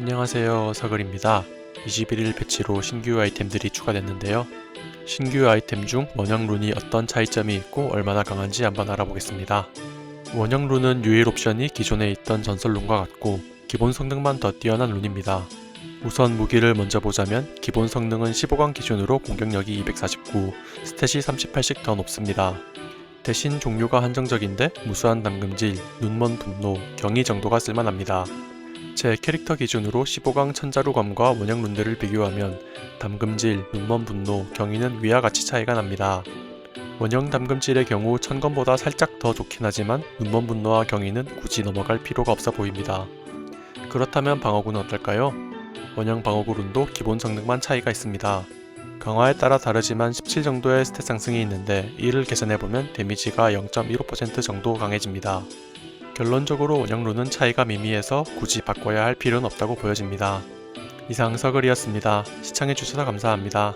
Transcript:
안녕하세요 서글입니다 21일 패치로 신규 아이템들이 추가됐는데요 신규 아이템 중 원형 룬이 어떤 차이점이 있고 얼마나 강한지 한번 알아보겠습니다 원형 룬은 유일 옵션이 기존에 있던 전설 룬과 같고 기본 성능만 더 뛰어난 룬입니다 우선 무기를 먼저 보자면 기본 성능은 15강 기준으로 공격력이 249, 스탯이 38씩 더 높습니다. 대신 종류가 한정적인데 무수한 담금질, 눈먼 분노, 경이 정도가 쓸만합니다. 제 캐릭터 기준으로 15강 천자루검과 원형 룬들을 비교하면 담금질, 눈먼 분노, 경이는 위와 같이 차이가 납니다. 원형 담금질의 경우 천검보다 살짝 더 좋긴 하지만 눈먼 분노와 경이는 굳이 넘어갈 필요가 없어 보입니다. 그렇다면 방어구는 어떨까요? 원형 방어구 룬도 기본 성능만 차이가 있습니다. 강화에 따라 다르지만 17 정도의 스탯 상승이 있는데 이를 계산해보면 데미지가 0.15% 정도 강해집니다. 결론적으로 원형 룬은 차이가 미미해서 굳이 바꿔야 할 필요는 없다고 보여집니다. 이상 서글이었습니다. 시청해주셔서 감사합니다.